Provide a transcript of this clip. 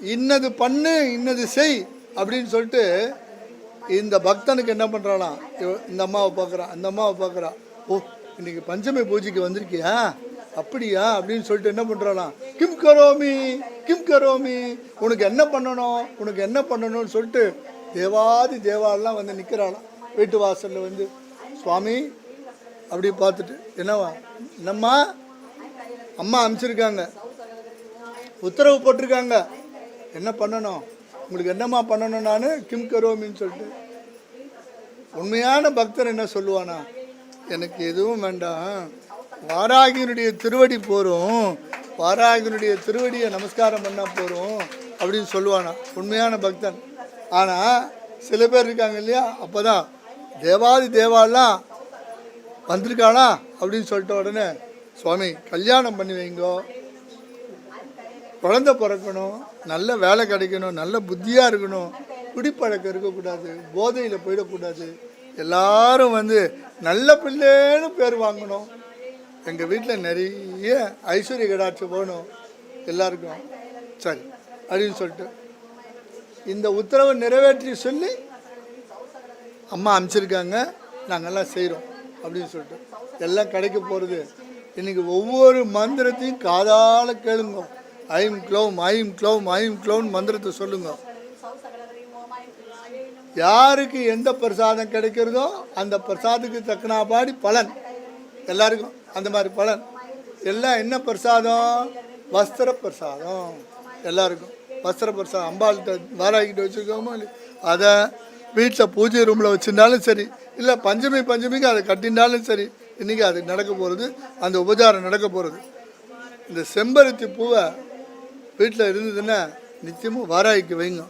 இன்னது பண்ணு இன்னது செய் அப்படின்னு சொல்லிட்டு இந்த பக்தனுக்கு என்ன பண்ணுறானா இந்த அம்மாவை பார்க்குறான் அந்த அம்மாவை பார்க்குறான் ஓ இன்னைக்கு பஞ்சமி பூஜைக்கு வந்திருக்கியா? அப்படியா? அப்படின்னு சொல்லிட்டு என்ன பண்ணுறானா கிம் கரோமி கிம் கரோமி உனக்கு என்ன பண்ணணும் உனக்கு என்ன பண்ணணும்னு சொல்லிட்டு தேவாதி தேவாலாம் வந்து நிற்கிறாளாம் வீட்டு வாசலில் வந்து சுவாமி அப்படி பார்த்துட்டு என்னவா? என்னம்மா? அம்மா அனுப்பிச்சிருக்காங்க உத்தரவு போட்டிருக்காங்க. என்ன பண்ணணும்? உங்களுக்கு என்னம்மா பண்ணணும் நான்? கிம் கரோமின்னு சொல்லிட்டு. உண்மையான பக்தர் என்ன சொல்லுவானா? எனக்கு எதுவும் வேண்டாம். வாராகியனுடைய திருவடி போகிறோம் வாராகியனுடைய திருவடியை நமஸ்காரம் பண்ணால் போகிறோம் அப்படின்னு சொல்லுவானா. உண்மையான பக்தன். ஆனால் சில பேர் இருக்காங்க இல்லையா? அப்போ தான் தேவாதி தேவாலாம் வந்திருக்கானா அப்படின்னு சொல்லிட்ட உடனே சுவாமி கல்யாணம் பண்ணி வைங்கோ. குழந்தை பிறக்கணும் நல்ல வேலை கிடைக்கணும் நல்ல புத்தியாக இருக்கணும். குடிப்பழக்கம் இருக்கக்கூடாது போதையில் போயிடக்கூடாது. எல்லாரும் வந்து நல்ல பிள்ளைன்னு பேர் வாங்கணும். எங்கள் வீட்டில் நிறைய ஐஸ்வர்ய கடாட்சி போகணும் எல்லாருக்கும். சரி அப்படின்னு சொல்லிட்டு. இந்த உத்தரவை நிறைவேற்றி சொல்லி அம்மா அனுப்பிச்சிருக்காங்க. நாங்கெல்லாம் செய்கிறோம் அப்படின்னு சொல்லிட்டு. எல்லாம் கிடைக்க போகிறது இன்றைக்கி ஒவ்வொரு மந்திரத்தையும் காதால் கேளுங்க. ஐம் க்ளோம் ஐம் க்ளோம் ஐம் க்ளோம் மந்திரத்தை சொல்லுங்க. யாருக்கு எந்த பிரசாதம் கிடைக்கிறதோ அந்த பிரசாதத்துக்கு தக்கனாபாடி பலன். எல்லாருக்கும் அந்த மாதிரி பலன். எல்லாம் என்ன பிரசாதம்? வஸ்திர பிரசாதம். எல்லாருக்கும். வஸ்திர பிரசாதம். அம்பாள்கிட்ட வாராகிட்ட வச்சுருக்கோமோ அதை வீட்டில் பூஜை ரூமில் வச்சுருந்தாலும் சரி இல்லை பஞ்சமி பஞ்சமிக்கு அதை கட்டினாலும் சரி இன்றைக்கி அது நடக்க போகிறது அந்த உபச்சாரம் நடக்க போகிறது இந்த செம்பருத்தி பூவை வீட்டில் இருந்ததுன்னா நிச்சயமாக வாராய்க்கு வைங்க.